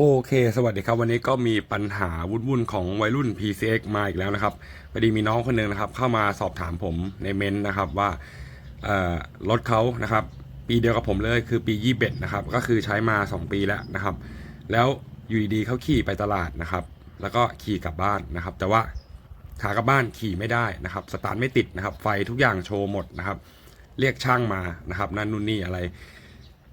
โอเค สวัสดีครับ วันนี้ก็มีปัญหาวุ่นๆของวัยรุ่น PCX มาอีกแล้วนะครับพอดีมีน้องคนหนึ่งนะครับ เข้ามาสอบถามผมในเมนนะครับว่ารถเขานะครับ ปีเดียวกับผมเลยคือปียี่เบ็ดนะครับ ก็คือใช้มา 2 ปีแล้วนะครับ แล้วอยู่ดีๆเขาขี่ไปตลาดนะครับ แล้วก็ขี่กลับบ้านนะครับ แต่ว่าขากลับบ้านขี่ไม่ได้นะครับ สตาร์ทไม่ติดนะครับ ไฟทุกอย่างโชว์หมดนะครับ เรียกช่างมานะครับนั่นนู่นนี่อะไร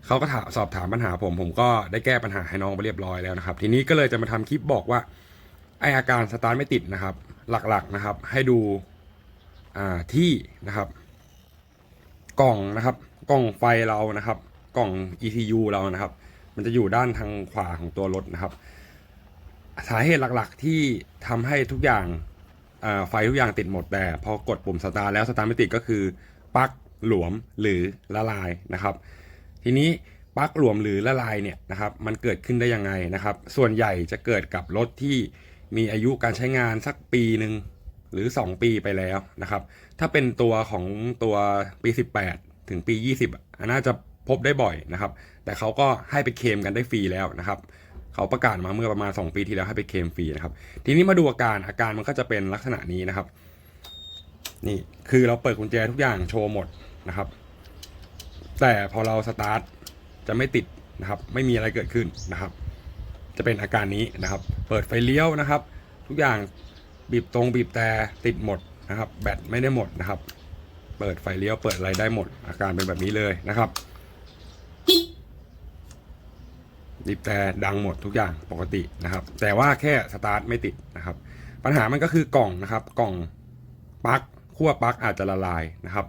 เขาก็ถามสอบถามปัญหาผม ผมก็ได้แก้ปัญหาให้น้องไปเรียบร้อยแล้วนะครับ ทีนี้ก็เลยจะมาทำคลิปบอกว่าไออาการสตาร์ทไม่ติดนะครับ หลักๆนะครับ ให้ดูอ่าที่นะครับ กล่องนะครับกล่องไฟเรานะครับ กล่อง ECU เรานะครับ มันจะอยู่ด้านทางขวาของตัวรถนะครับ สาเหตุหลักๆที่ทำให้ทุกอย่างาไฟทุกอย่างติดหมดแต่พอกดปุ่มสตาร์ทแล้วสตาร์ทไม่ติดก็คือปลั๊กหลวมหรือละลายนะครับ ทีนี้ปลั๊กหลวมหรือละลายเนี่ยนะครับมันเกิดขึ้นได้ยังไงนะครับ ส่วนใหญ่จะเกิดกับรถที่มีอายุการใช้งานสักปีหนึ่งหรือ 2 ปีไปแล้วนะครับ ถ้าเป็นตัวของตัวปี 18 ถึงปี 20อะน่าจะพบได้บ่อยนะครับ แต่เขาก็ให้ไปเคลมกันได้ฟรีแล้วนะครับเขาประกาศมาเมื่อประมาณ 2 ปีที่แล้วให้ไปเคลมฟรีนะครับ ทีนี้มาดูอาการอาการมันก็จะเป็นลักษณะนี้นะครับ นี่คือเราเปิดกุญแจทุกอย่างโชว์หมดนะครับ แต่พอเราสตาร์ทจะไม่ติดนะครับ ไม่มีอะไรเกิดขึ้นนะครับ จะเป็นอาการนี้นะครับ เปิดไฟเลี้ยวนะครับ ทุกอย่างบีบตรงบีบแต่ติดหมดนะครับ แบตไม่ได้หมดนะครับ เปิดไฟเลี้ยวเปิดอะไรได้หมด อาการเป็นแบบนี้เลยนะครับบีบแต่ดังหมดทุกอย่างปกตินะครับ แต่ว่าแค่สตาร์ทไม่ติดนะครับ ปัญหามันก็คือกล่องนะครับ กล่องปลั๊กขั้วปลั๊กอาจจะละลายนะครับ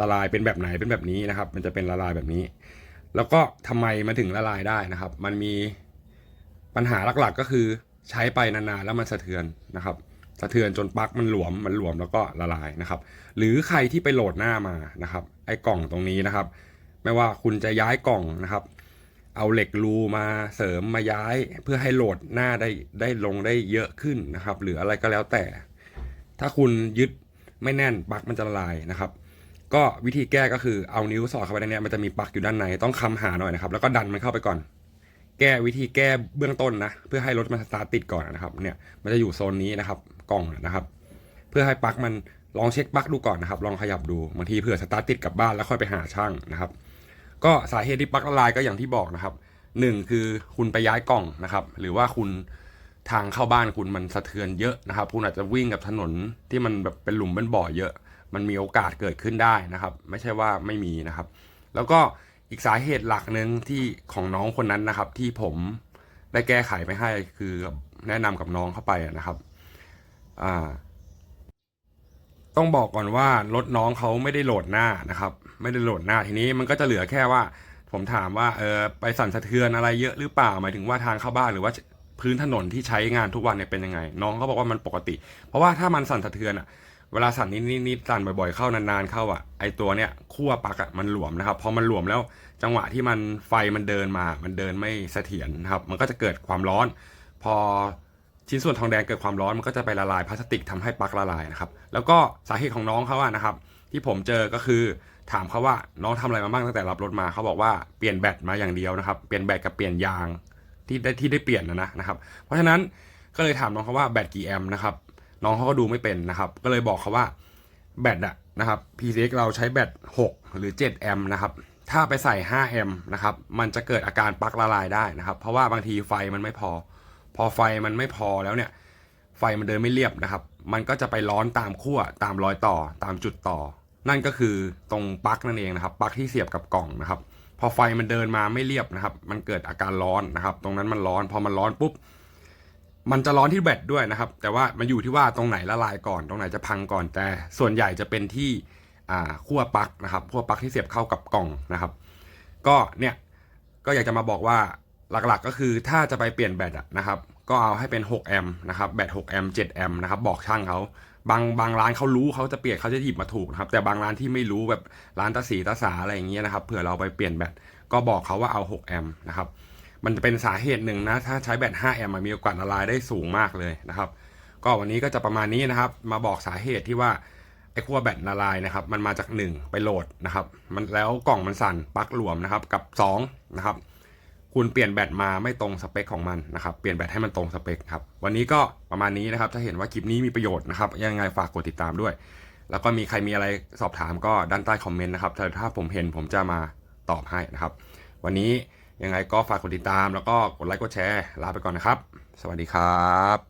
ละลายเป็นแบบไหนเป็นแบบนี้นะครับ มันจะเป็นละลายแบบนี้ แล้วก็ทำไมมันถึงละลายได้นะครับ มันมีปัญหาหลักๆก็คือใช้ไปนานๆแล้วมันสะเทือนนะครับ สะเทือนจนปลั๊กมันหลวมมันหลวมแล้วก็ละลายนะครับ หรือใครที่ไปโหลดหน้ามานะครับ ไอ้กล่องตรงนี้นะครับ ไม่ว่าคุณจะย้ายกล่องนะครับ เอาเหล็กรูมาเสริมมาย้ายเพื่อให้โหลดหน้าได้ได้ลงได้เยอะขึ้นนะครับ หรืออะไรก็แล้วแต่ ถ้าคุณยึดไม่แน่นปลั๊กมันจะละลายนะครับ ก็วิธีแก้ก็คือเอานิ้วสอดเข้าไปในนี้มันจะมีปลั๊กอยู่ด้านในต้องคำหาหน่อยนะครับ แล้วก็ดันมันเข้าไปก่อน แก้วิธีแก้เบื้องต้นนะ เพื่อให้รถมันสตาร์ทติดก่อนนะครับ เนี่ยมันจะอยู่โซนนี้นะครับกล่องนะครับ เพื่อให้ปลั๊กมันลองเช็คปลั๊กดูก่อนนะครับ ลองขยับดูบางทีเผื่อสตาร์ทติดกลับบ้านแล้วค่อยไปหาช่างนะครับ ก็สาเหตุที่ปลั๊กละลายก็อย่างที่บอกนะครับหนึ่งคือคุณไปย้ายกล่องนะครับ หรือว่าคุณทางเข้าบ้านคุณมันสะเทือนเยอะนะครับ คุณอาจจะวิ่งกับถนนที่มันแบบเป็นหลุมเป็นบ่อเยอะ มันมีโอกาสเกิดขึ้นได้นะครับ ไม่ใช่ว่าไม่มีนะครับ แล้วก็อีกสาเหตุหลักหนึ่งที่ของน้องคนนั้นนะครับ ที่ผมได้แก้ไขไปให้คือแนะนำกับน้องเข้าไปนะครับอ่าต้องบอกก่อนว่ารถน้องเขาไม่ได้โหลดหน้านะครับ ไม่ได้โหลดหน้าทีนี้มันก็จะเหลือแค่ว่า ผมถามว่าเออไปสั่นสะเทือนอะไรเยอะหรือเปล่าหมายถึงว่าทางเข้าบ้านหรือว่าพื้นถนนที่ใช้งานทุกวันเนี่ยเป็นยังไง น้องเขาบอกว่ามันปกติ เพราะว่าถ้ามันสั่นสะเทือนอะ เวลาสั่นนิดนิดสั่นบ่อยๆเข้านานๆเข้าอะไอตัวเนี้ยขั้วปลักอะมันหลวมนะครับพอมันหลวมแล้วจังหวะที่มันไฟมันเดินมา มันเดินไม่เสถียรนะครับ มันก็จะเกิดความร้อน พอชิ้นส่วนทองแดงเกิดความร้อนมันก็จะไปละลายพลาสติกทำให้ปลั๊กละลายนะครับ แล้วก็สาเหตุของน้องเขาอะนะครับ ที่ผมเจอก็คือถามเขาว่าน้องทำอะไรมาบ้างตั้งแต่รับรถมาเขาบอกว่าเปลี่ยนแบตมาอย่างเดียวนะครับ เปลี่ยนแบตกับเปลี่ยนยางที่ได้ที่ได้เปลี่ยนนะนะนะครับ เพราะฉะนั้นก็เลยถามน้องเขาว่าแบตกี่แอมป์นะครับ น้องเขาก็ดูไม่เป็นนะครับ ก็เลยบอกเขาว่าแบตอะนะครับ PCX เราใช้แบต 6 หรือ 7 แอมป์นะครับ ถ้าไปใส่ 5 แอมป์นะครับ มันจะเกิดอาการปลั๊กละลายได้นะครับ เพราะว่าบางทีไฟมันไม่พอ พอไฟมันไม่พอแล้วเนี่ย ไฟมันเดินไม่เรียบนะครับ มันก็จะไปร้อนตามขั้ว ตามรอยต่อ ตามจุดต่อ นั่นก็คือตรงปลั๊กนั่นเองนะครับ ปลั๊กที่เสียบกับกล่องนะครับ พอไฟมันเดินมาไม่เรียบนะครับ มันเกิดอาการร้อนนะครับ ตรงนั้นมันร้อน พอมันร้อนปุ๊บ มันจะร้อนที่แบตด้วยนะครับ แต่ว่ามันอยู่ที่ว่าตรงไหนละลายก่อน ตรงไหนจะพังก่อน แต่ส่วนใหญ่จะเป็นที่ขั้วปลั๊กนะครับขั้วปลั๊กที่เสียบเข้ากับกล่องนะครับ ก็เนี่ยก็อยากจะมาบอกว่าหลักๆก็คือถ้าจะไปเปลี่ยนแบตนะครับ ก็เอาให้เป็น 6 แอมป์นะครับแบต 6 แอมป์ 7 แอมป์นะครับบอกช่างเขาบางบางร้านเขารู้เขาจะเปลี่ยนเขาจะหยิบมาถูกนะครับ แต่บางร้านที่ไม่รู้แบบร้านตาสีตาสาอะไรอย่างเงี้ยนะครับเผื่อเราไปเปลี่ยนแบตก็บอกเขาว่าเอา 6 แอมป์นะครับ มันจะเป็นสาเหตุหนึ่งนะ ถ้าใช้แบต5แอมป์มีโอกาสละลายได้สูงมากเลยนะครับ ก็วันนี้ก็จะประมาณนี้นะครับ มาบอกสาเหตุที่ว่าไอ้ขั้วแบตละลายนะครับ มันมาจาก 1 ไปโหลดนะครับ มันแล้วกล่องมันสั่นปลั๊กหลวมนะครับ กับ2นะครับ คุณเปลี่ยนแบตมาไม่ตรงสเปคของมันนะครับ เปลี่ยนแบตให้มันตรงสเปคครับ วันนี้ก็ประมาณนี้นะครับ ถ้าเห็นว่าคลิปนี้มีประโยชน์นะครับ ยังไงฝากกดติดตามด้วย แล้วก็มีใครมีอะไรสอบถามก็ด้านใต้คอมเมนต์นะครับ ถ้าผมเห็นผมจะมาตอบให้นะครับ วันนี้ ยังไงก็ฝากกดติดตามแล้วก็กดไลค์กดแชร์ลาไปก่อนนะครับ สวัสดีครับ